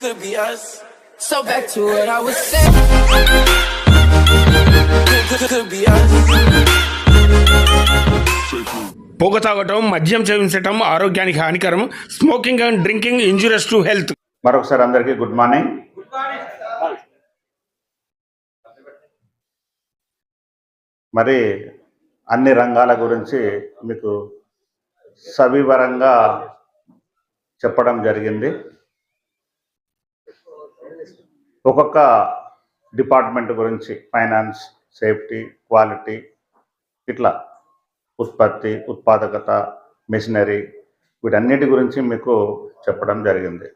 could be us. So back to what I was saying. Could, be us. పొగ తాగటం మద్యం సేవించటం ఆరోగ్యానికి హానికరం smoking and drinking injurious to health మరొకసారి అందరికీ గుడ్ మార్నింగ్ మరి అన్ని రంగాల గురించి మీకు సవివరంగా చెప్పడం జరిగింది ఒక్కొక్క డిపార్ట్మెంట్ గురించి ఫైనాన్స్ సేఫ్టీ క్వాలిటీ ఇట్లా ఉత్పత్తి ఉత్పాదకత మిషనరీ వీటన్నిటి గురించి మీకు చెప్పడం జరిగింది.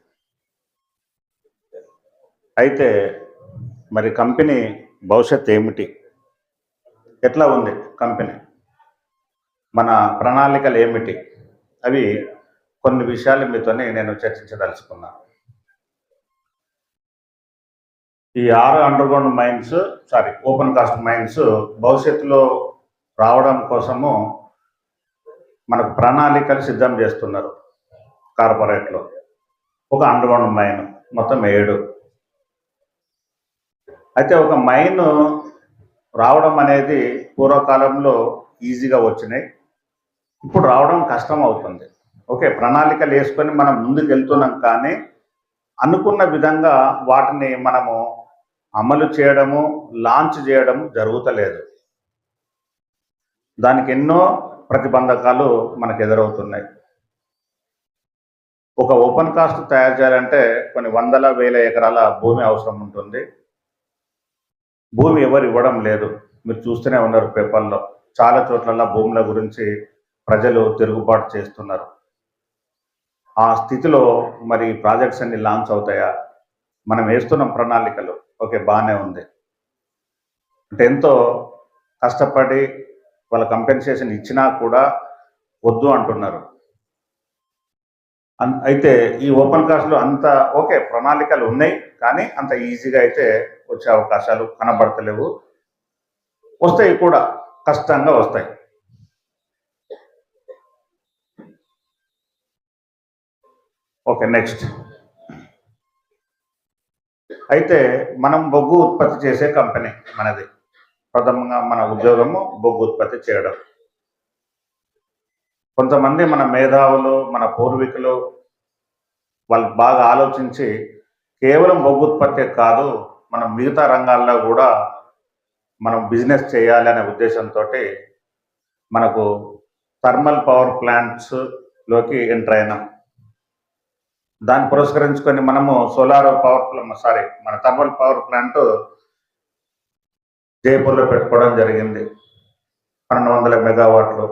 అయితే మరి కంపెనీ భవిష్యత్ ఏమిటి? ఎట్లా ఉంది కంపెనీ? మన ప్రణాళికలు ఏమిటి? అవి కొన్ని విషయాలు మీతోనే నేను చర్చించదలుచుకున్నాను ఈ ఆరు underground mines sorry open cast mines భవిష్యత్తులో రావడం కోసము మనకు ప్రణాళికలు సిద్ధం చేస్తున్నారు కార్పొరేట్లో. ఒక అండర్గ్రౌండ్ మైన్ మొత్తం ఏడు. అయితే ఒక మైన్ రావడం అనేది పూర్వకాలంలో ఈజీగా వచ్చినాయి. ఇప్పుడు రావడం కష్టం అవుతుంది. ఓకే ప్రణాళికలు వేసుకొని మనం ముందుకు వెళ్తున్నాం కానీ అనుకున్న విధంగా వాటిని మనము అమలు చేయడము లాంచ్ చేయడం జరుగుతలేదు. దానికి ఎన్నో ప్రతిబంధకాలు మనకు ఎదురవుతున్నాయి. ఒక ఓపెన్ కాస్ట్ తయారు చేయాలంటే కొన్ని వందల వేల ఎకరాల భూమి అవసరం ఉంటుంది. భూమి ఎవరు ఇవ్వడం లేదు. మీరు చూస్తూనే ఉన్నారు పేపర్లో. చాలా చోట్ల భూముల గురించి ప్రజలు తిరుగుబాటు చేస్తున్నారు. ఆ స్థితిలో మరి ప్రాజెక్ట్స్ అన్ని లాంచ్ అవుతాయా? మనం వేస్తున్న ప్రణాళికలు. ఓకే బాగానే ఉంది. అంటే ఎంతో కష్టపడి వాళ్ళ కంపెన్సేషన్ ఇచ్చినా కూడా వద్దు అంటున్నారు. అయితే ఈ ఓపెన్ కాస్ట్లో అంత ఓకే ప్రణాళికలు ఉన్నాయి కానీ అంత ఈజీగా అయితే వచ్చే అవకాశాలు కనబడతలేవు. వస్తాయి కూడా కష్టంగా వస్తాయి. Okay next. అయితే మనం బొగ్గు ఉత్పత్తి చేసే కంపెనీ మనది. ప్రథమంగా మన ఉద్యోగము బొగ్గు ఉత్పత్తి చేయడం. కొంతమంది మన మేధావులు మన పూర్వీకులు వాళ్ళు బాగా ఆలోచించి కేవలం బొగ్గు ఉత్పత్తి కాదు మనం మిగతా రంగాల్లో కూడా మనం బిజినెస్ చేయాలి అనే ఉద్దేశంతో మనకు థర్మల్ పవర్ ప్లాంట్స్లోకి ఎంటర్ అయినాం. దాన్ని పురస్కరించుకొని మనము సోలార్ పవర్ సారీ మన థర్మల్ పవర్ ప్లాంట్ జైపూర్లో పెట్టుకోవడం జరిగింది. పన్నెండు వందల మెగావాట్లు.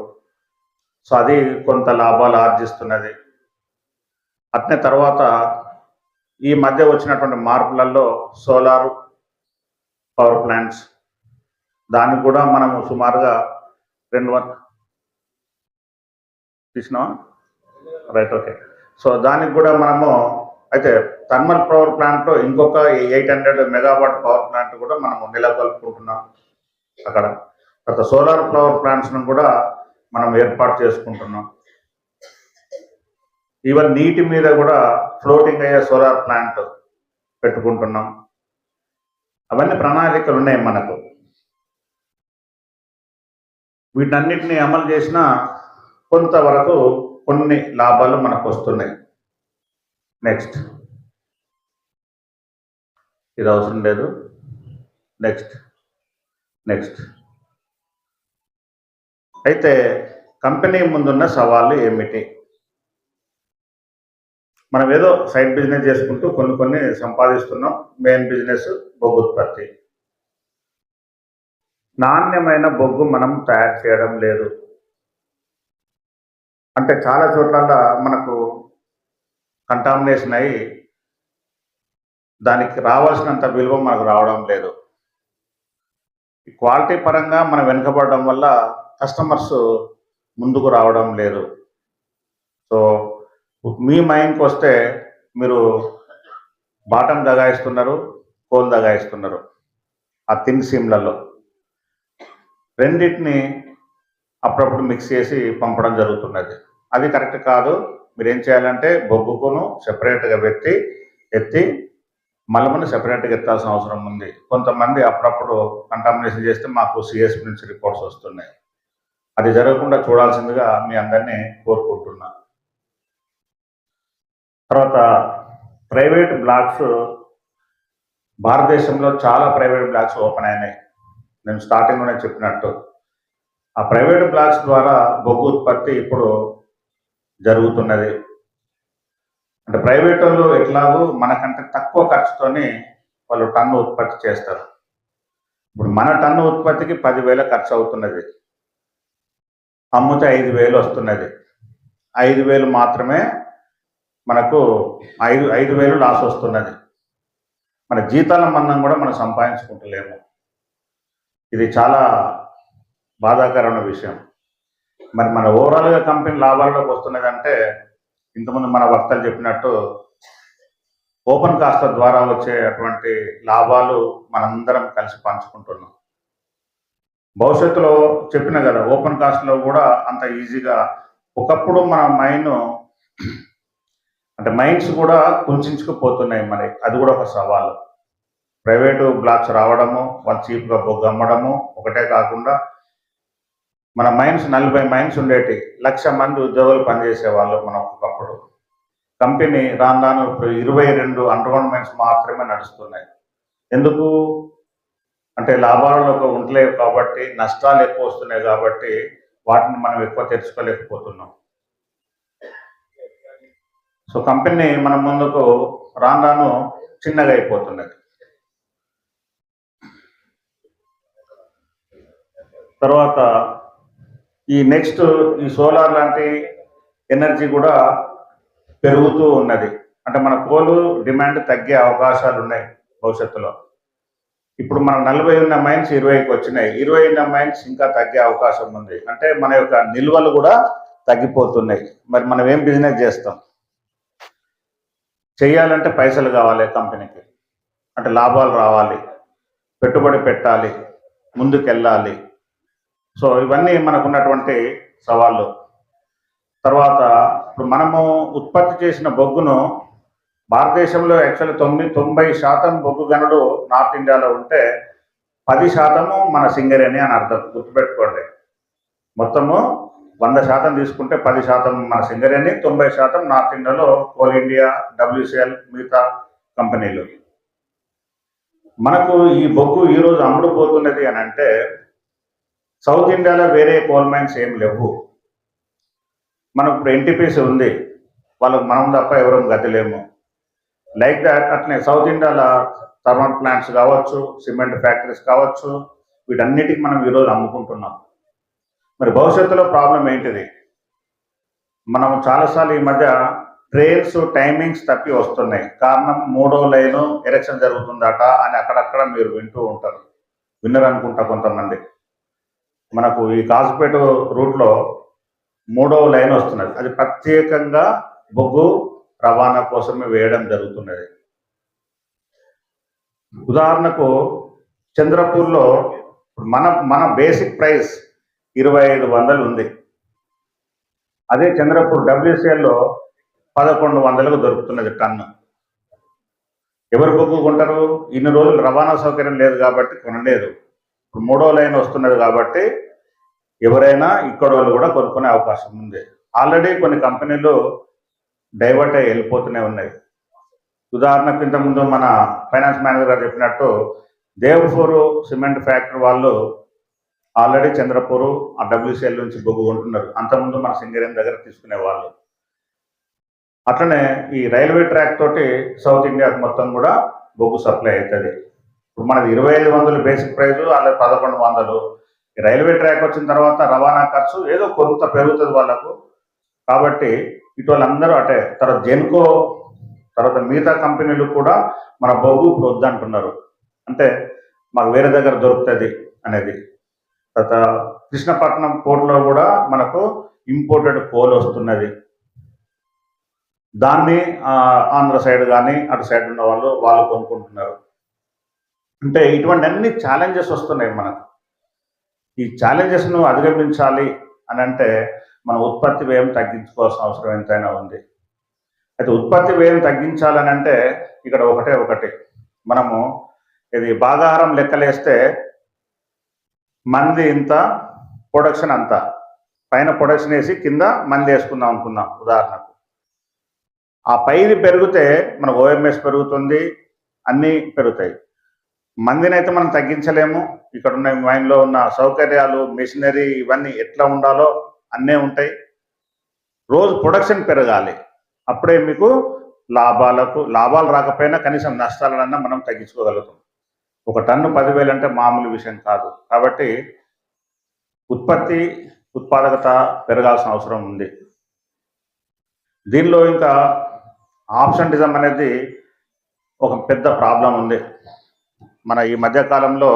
సో అది కొంత లాభాలు ఆర్జిస్తున్నది. అట్నే తర్వాత ఈ మధ్య వచ్చినటువంటి మార్పులలో సోలార్ పవర్ ప్లాంట్స్ దానికి కూడా మనము సుమారుగా రెండు వం తీసినావా? Right okay. సో దానికి కూడా మనము అయితే థర్మల్ పవర్ ప్లాంట్లో ఇంకొక eight hundred megawatt power plant కూడా మనము నెలకొల్పుకుంటున్నాం అక్కడ. తర్వాత సోలార్ పవర్ ప్లాంట్స్ను కూడా మనం ఏర్పాటు చేసుకుంటున్నాం. ఈవెన్ నీటి మీద కూడా ఫ్లోటింగ్ అయ్యే సోలార్ ప్లాంట్ పెట్టుకుంటున్నాం. అవన్నీ ప్రణాళికలు ఉన్నాయి మనకు. వీటన్నిటిని అమలు చేసినా కొంతవరకు కొన్ని లాభాలు మనకు వస్తున్నాయి. నెక్స్ట్ ఇది అవసరం లేదు. నెక్స్ట్ నెక్స్ట్ అయితే కంపెనీ ముందున్న సవాళ్ళు ఏమిటి? మనం ఏదో సైడ్ బిజినెస్ చేసుకుంటూ కొన్ని కొన్ని సంపాదిస్తున్నాం. మెయిన్ బిజినెస్ బొగ్గు ఉత్పత్తి. నాణ్యమైన బొగ్గు మనం తయారు చేయడం లేదు. అంటే చాలా చోట్ల మనకు కంటామినేషన్ అయ్యి దానికి రావాల్సినంత విలువ మనకు రావడం లేదు. ఈ క్వాలిటీ పరంగా మనం వెనుకబడడం వల్ల కస్టమర్స్ ముందుకు రావడం లేదు. సో మీ మైండ్కి వస్తే మీరు బాటం దగాయిస్తున్నారు కోల్ దగాయిస్తున్నారు ఆ తిన్ సిమ్లలో రెండింటిని అప్పుడప్పుడు మిక్స్ చేసి పంపడం జరుగుతున్నది. అది కరెక్ట్ కాదు. మీరు ఏం చేయాలంటే బొగ్గుకును సెపరేట్గా పెట్టి ఎత్తి మలమని సెపరేట్గా ఎత్తాల్సిన అవసరం ఉంది. కొంతమంది అప్పుడప్పుడు కంటామినేషన్ చేస్తే మాకు సిఎస్పి నుంచి రిపోర్ట్స్ వస్తున్నాయి. అది జరగకుండా చూడాల్సిందిగా మీ అందరినీ కోరుకుంటున్నా. తర్వాత ప్రైవేట్ బ్లాక్స్ భారతదేశంలో చాలా ప్రైవేట్ బ్లాక్స్ ఓపెన్ అయినాయి. నేను స్టార్టింగ్లోనే చెప్పినట్టు. ఆ ప్రైవేట్ బ్లాక్స్ ద్వారా బొగ్గు ఉత్పత్తి ఇప్పుడు జరుగుతున్నది. అంటే ప్రైవేట్ వాళ్ళు ఎట్లాగో మనకంటే తక్కువ ఖర్చుతోనే వాళ్ళు టన్ను ఉత్పత్తి చేస్తారు. ఇప్పుడు మన టన్ను ఉత్పత్తికి పదివేల ఖర్చు అవుతున్నది అమ్ముతే ఐదు వేలు వస్తున్నది. ఐదు వేలు మాత్రమే మనకు ఐదు ఐదు వేలు లాస్ వస్తున్నది. మన జీతాల మందం కూడా మనం సంపాదించుకుంటలేము. ఇది చాలా బాధాకరమైన విషయం. మరి మన ఓవరాల్గా కంపెనీ లాభాల్లోకి వస్తున్నదంటే ఇంతకుముందు మన వక్తలు చెప్పినట్టు ఓపెన్ కాస్త ద్వారా వచ్చేటువంటి లాభాలు మనందరం కలిసి పంచుకుంటున్నాం. భవిష్యత్తులో చెప్పిన కదా ఓపెన్ కాస్ట్లో కూడా అంత ఈజీగా ఒకప్పుడు మన మైండ్ అంటే మైండ్స్ కూడా కుంచుకుపోతున్నాయి మరి. అది కూడా ఒక సవాలు. ప్రైవేటు బ్లాక్స్ రావడము వాళ్ళు చీప్గా బొగ్గు అమ్మడము ఒకటే కాకుండా మన మైండ్స్ నలభై మైండ్స్ ఉండేటి. లక్ష మంది ఉద్యోగులు పనిచేసే వాళ్ళు మనం ఒకప్పుడు. కంపెనీ రాను రాను ఇప్పుడు ఇరవై రెండు అండర్గ్రౌండ్ మైన్స్ మాత్రమే నడుస్తున్నాయి. ఎందుకు? అంటే లాభాలలో ఉండలేవు కాబట్టి నష్టాలు ఎక్కువ వస్తున్నాయి కాబట్టి వాటిని మనం ఎక్కువ తెచ్చుకోలేకపోతున్నాం. సో కంపెనీ మన ముందుకు రాను రాను చిన్నగా అయిపోతున్నది తర్వాత ఈ నెక్స్ట్ ఈ సోలార్ లాంటి ఎనర్జీ కూడా పెరుగుతూ ఉన్నది. అంటే మన కోలు డిమాండ్ తగ్గే అవకాశాలు ఉన్నాయి భవిష్యత్తులో. ఇప్పుడు మన నలభై ఉన్న మైన్స్ ఇరవైకి వచ్చినాయి. ఇరవై ఉన్న మైన్స్ ఇంకా తగ్గే అవకాశం ఉంది. అంటే మన యొక్క నిల్వలు కూడా తగ్గిపోతున్నాయి. మరి మనం ఏం బిజినెస్ చేస్తాం? చేయాలంటే పైసలు కావాలి కంపెనీకి అంటే లాభాలు రావాలి. పెట్టుబడి పెట్టాలి. ముందుకెళ్ళాలి. సో ఇవన్నీ మనకున్నటువంటి సవాళ్ళు. తర్వాత ఇప్పుడు మనము ఉత్పత్తి చేసిన బొగ్గును భారతదేశంలో యాక్చువల్లీ తొమ్మిది తొంభై శాతం బొగ్గు గనుడు నార్త్ ఇండియాలో ఉంటే పది శాతము మన సింగరేణి అని అర్థం. గుర్తుపెట్టుకోండి. మొత్తము వంద శాతం తీసుకుంటే పది శాతం మన సింగరేణి తొంభై శాతం నార్త్ ఇండియాలో కోల్ ఇండియా డబ్ల్యూసిఎల్ మిగతా కంపెనీలు. మనకు ఈ బొగ్గు ఈరోజు అమ్ముడుపోతున్నది అని అంటే సౌత్ ఇండియాలో వేరే కోల్ మైన్స్ ఏం లేవు. మనకు ఇప్పుడు ఎన్టీపీసీ ఉంది. వాళ్ళకు మనం తప్ప ఎవరూ గతిలేము లైక్ దాట్ అట్లనే సౌత్ ఇండియాలో థర్మల్ ప్లాంట్స్ కావచ్చు సిమెంట్ ఫ్యాక్టరీస్ కావచ్చు వీటన్నిటికి మనం ఈరోజు అమ్ముకుంటున్నాం. మరి భవిష్యత్తులో ప్రాబ్లం ఏంటిది? మనం చాలాసార్లు ఈ మధ్య ట్రైన్స్ టైమింగ్స్ తప్పి వస్తున్నాయి. కారణం మూడో లైను ఎలక్షన్ జరుగుతుందట అని అక్కడక్కడ మీరు వింటూ ఉంటారు. విన్నర్ అనుకుంటా కొంతమంది. మనకు ఈ కాసుపేట రూట్లో మూడవ లైన్ వస్తున్నది. అది ప్రత్యేకంగా బొగ్గు రవాణా కోసమే వేయడం జరుగుతున్నది. ఉదాహరణకు చంద్రపూర్లో మన మన బేసిక్ ప్రైస్ ఇరవై ఐదు వందలు ఉంది. అదే చంద్రపూర్ డబ్ల్యూసిఎల్లో పదకొండు వందలకు దొరుకుతున్నది టన్ను. ఎవరు బొగ్గు కొంటారు? ఇన్ని రోజులు రవాణా సౌకర్యం లేదు కాబట్టి కొనలేదు. ఇప్పుడు మూడో లైన్ వస్తున్నది కాబట్టి ఎవరైనా ఇక్కడ వాళ్ళు కూడా కొనుక్కునే అవకాశం ఉంది. ఆల్రెడీ కొన్ని కంపెనీలు డైవర్ట్ అయ్యి వెళ్ళిపోతూనే ఉన్నాయి. ఉదాహరణకు ఇంతకుముందు మన ఫైనాన్స్ మేనేజర్ గారు చెప్పినట్టు దేవపూరు సిమెంట్ ఫ్యాక్టరీ వాళ్ళు ఆల్రెడీ చంద్రపూరు ఆ డబ్ల్యూసిఎల్ నుంచి బొగ్గు కొంటున్నారు. అంతకుముందు మన సింగరేణి దగ్గర తీసుకునే వాళ్ళు. అట్లనే ఈ రైల్వే ట్రాక్ తోటి సౌత్ ఇండియాకు మొత్తం కూడా బొగ్గు సప్లై అవుతుంది. ఇప్పుడు మనది ఇరవై ఐదు వందలు బేసిక్ ప్రైస్ అలాగే పదకొండు వందలు. రైల్వే ట్రాక్ వచ్చిన తర్వాత రవాణా ఖర్చు ఏదో కొంత పెరుగుతుంది వాళ్ళకు. కాబట్టి ఇటు వాళ్ళందరూ అటే తర్వాత జెన్కో తర్వాత మిగతా కంపెనీలు కూడా మన బొగ్గు ఇప్పుడు వద్దంటున్నారు. అంటే మాకు వేరే దగ్గర దొరుకుతుంది అనేది. తర్వాత కృష్ణపట్నం పోర్టులో కూడా మనకు ఇంపోర్టెడ్ కోల్ వస్తున్నది. దాన్ని ఆంధ్ర సైడ్ కానీ అటు సైడ్ ఉన్న వాళ్ళు వాళ్ళు కొనుక్కుంటున్నారు. అంటే ఇటువంటి అన్ని ఛాలెంజెస్ వస్తున్నాయి మనకు. ఈ ఛాలెంజెస్ను అధిగమించాలి అని అంటే మన ఉత్పత్తి వ్యయం తగ్గించుకోవాల్సిన అవసరం ఎంతైనా ఉంది. అయితే ఉత్పత్తి వ్యయం తగ్గించాలని అంటే ఇక్కడ ఒకటే ఒకటి. మనము ఇది భాగాహారం లెక్కలేస్తే మంది ఇంత ప్రొడక్షన్ అంత. పైన ప్రొడక్షన్ వేసి కింద మంది వేసుకుందాం అనుకుందాం ఉదాహరణకు. ఆ పైది పెరిగితే మన ఓఎంఎస్ పెరుగుతుంది అన్నీ పెరుగుతాయి. మందిని అయితే మనం తగ్గించలేము. ఇక్కడ ఉన్న మైన్లో ఉన్న సౌకర్యాలు మెషినరీ ఇవన్నీ ఎట్లా ఉండాలో అన్నీ ఉంటాయి. రోజు ప్రొడక్షన్ పెరగాలి. అప్పుడే మీకు లాభాలకు లాభాలు రాకపోయినా కనీసం నష్టాలన్నా మనం తగ్గించుకోగలుగుతాం. ఒక టన్ను పదివేలు అంటే మామూలు విషయం కాదు. కాబట్టి ఉత్పత్తి ఉత్పాదకత పెరగాల్సిన అవసరం ఉంది. దీనిలో ఇంకా ఆప్షన్ అనేది ఒక పెద్ద ప్రాబ్లం ఉంది. మన ఈ మధ్యకాలంలో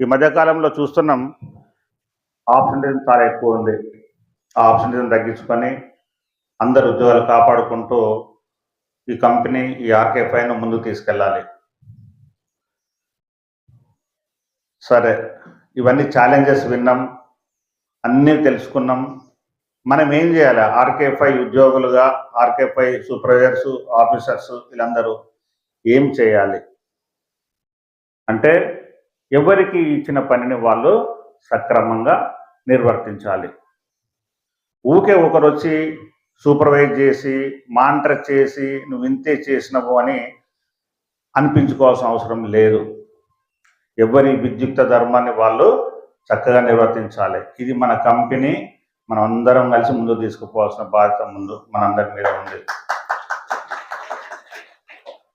ఈ మధ్యకాలంలో చూస్తున్నాం ఆప్షన్ చాలా ఎక్కువ ఉంది. ఆ ఆప్షన్ తగ్గించుకొని అందరు ఉద్యోగాలు కాపాడుకుంటూ ఈ కంపెనీ ఈ ఆర్కే పైన ముందుకు తీసుకెళ్ళాలి. సరే ఇవన్నీ ఛాలెంజెస్ విన్నాం. అన్నీ తెలుసుకున్నాం. మనం ఏం చేయాలి? ఆర్కే ఫైవ్ ఉద్యోగులుగా ఆర్కే ఫైవ్ సూపర్వైజర్స్ ఆఫీసర్స్ వీళ్ళందరూ ఏం చేయాలి? అంటే ఎవరికి ఇచ్చిన పనిని వాళ్ళు సక్రమంగా నిర్వర్తించాలి. ఊకే ఒకరు వచ్చి సూపర్వైజ్ చేసి మానిటర్ చేసి నువ్వు ఇంతే చేసినవు అని అనిపించుకోవాల్సిన అవసరం లేదు. ఎవరి విద్యుక్త ధర్మాన్ని వాళ్ళు చక్కగా నిర్వర్తించాలి. ఇది మన కంపెనీ మనం అందరం కలిసి ముందుకు తీసుకుపోవాల్సిన బాధ్యత ముందు మనందరి మీద ఉంది.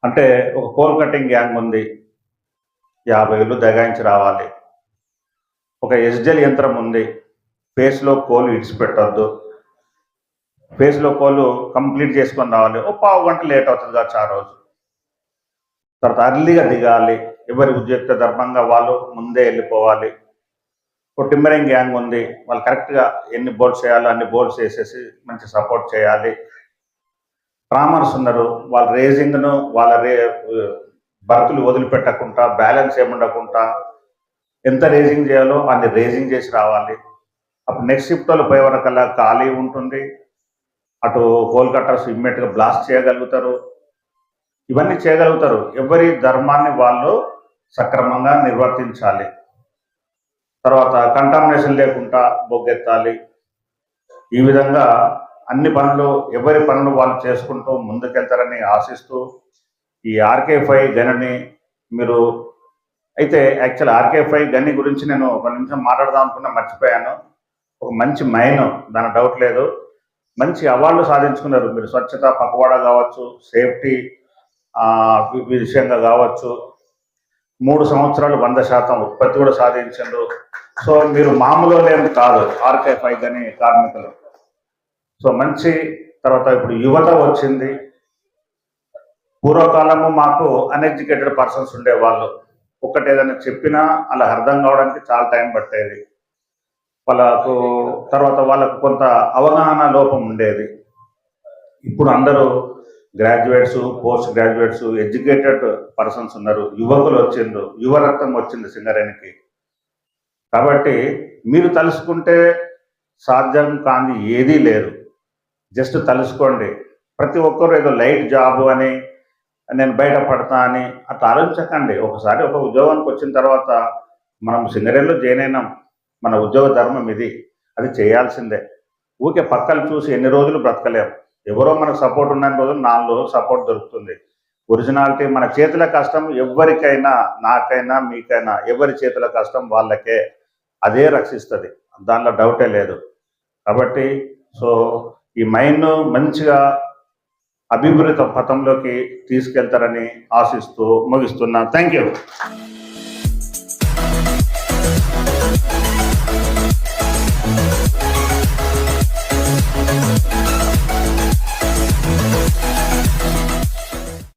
అంటే ఒక కోల్ కటింగ్ గ్యాంగ్ ఉంది. యాభై ఏళ్ళు దగాయించి రావాలి. ఒక ఎస్డెల్ యంత్రం ఉంది. ఫేస్లో కోలు ఇడిచిపెట్టద్దు. ఫేస్లో కోలు కంప్లీట్ చేసుకొని రావాలి. ఓ పావు గంట లేట్ అవుతుంది కావచ్చు ఆ రోజు. తర్వాత అర్లీగా దిగాలి. ఎవరి ఉద్యోక్త ధర్మంగా వాళ్ళు ముందే వెళ్ళిపోవాలి. ఒక టిమ్మరింగ్ గ్యాంగ్ ఉంది. వాళ్ళు కరెక్ట్గా ఎన్ని బోల్డ్స్ చేయాలో అన్ని బోల్డ్స్ వేసేసి మంచి సపోర్ట్ చేయాలి. ట్రామర్స్ ఉన్నారు. వాళ్ళ రేజింగ్ను వాళ్ళ రే బర్తులు వదిలిపెట్టకుండా బ్యాలెన్స్ ఏముండకుండా ఎంత రేజింగ్ చేయాలో అన్ని రేజింగ్ చేసి రావాలి. అప్పుడు నెక్స్ట్ షిఫ్ట్ వాళ్ళు పోయే వరకల్లా ఖాళీ ఉంటుంది. అటు హోల్ కట్టర్స్ ఇమ్మీడియట్గా బ్లాస్ట్ చేయగలుగుతారు. ఇవన్నీ చేయగలుగుతారు. ఎవరి ధర్మాన్ని వాళ్ళు సక్రమంగా నిర్వర్తించాలి. తర్వాత కంటామినేషన్ లేకుండా బొగ్గెత్తాలి. ఈ విధంగా అన్ని పనులు ఎవరి పనులు వాళ్ళు చేసుకుంటూ ముందుకెళ్తారని ఆశిస్తూ ఈ ఆర్కే ఫైవ్ గనిని మీరు అయితే యాక్చువల్ ఆర్కే ఫైవ్ గని గురించి నేను ఒక నిమిషం మాట్లాడదాం అనుకున్నా మర్చిపోయాను. ఒక మంచి మైన్ దాని డౌట్ లేదు. మంచి అవార్డులు సాధించుకున్నారు. మీరు స్వచ్ఛత పక్కవాడ కావచ్చు సేఫ్టీ విషయంగా కావచ్చు. మూడు సంవత్సరాలు వంద శాతం ఉత్పత్తి కూడా సాధించండు. సో మీరు మామూలు ఏమి కాదు ఆర్కే ఫైవ్ అని కార్మికులు. సో మంచి తర్వాత ఇప్పుడు యువత వచ్చింది. పూర్వకాలము మాకు అన్ఎడ్యుకేటెడ్ పర్సన్స్ ఉండేవాళ్ళు. ఒకటి ఏదైనా చెప్పినా అలా అర్థం కావడానికి చాలా టైం పట్టేది. వాళ్ళకు తర్వాత వాళ్ళకు కొంత అవగాహన లోపం ఉండేది. ఇప్పుడు అందరూ graduates post graduates educated persons ఉన్నారు. యువకులు వచ్చిండ్రు. యువ వచ్చింది సింగరేణికి. కాబట్టి మీరు తలుసుకుంటే సాధ్యం కాని ఏదీ లేదు. జస్ట్ తలుసుకోండి. ప్రతి ఒక్కరు ఏదో లైట్ జాబ్ అని నేను బయట పడతా అని అట్లా ఆలోచించకండి. ఒకసారి ఒక ఉద్యోగానికి వచ్చిన తర్వాత మనం సింగరేణిలో జాయిన్ అయినాం. మన ఉద్యోగ ధర్మం ఇది. అది చేయాల్సిందే. ఊకే పక్కలు చూసి ఎన్ని రోజులు బ్రతకలేం. ఎవరో మనకు సపోర్ట్ ఉన్న రోజులు నాలుగు రోజులు సపోర్ట్ దొరుకుతుంది. ఒరిజినాలిటీ మన చేతుల కష్టం ఎవరికైనా నాకైనా మీకైనా ఎవరి చేతుల కష్టం వాళ్ళకే. అదే రక్షిస్తుంది. దానిలో డౌటే లేదు. కాబట్టి సో ఈ మైండ్ మంచిగా అభివృద్ధి పథంలోకి తీసుకెళ్తారని ఆశిస్తూ ముగిస్తున్నా. Thank you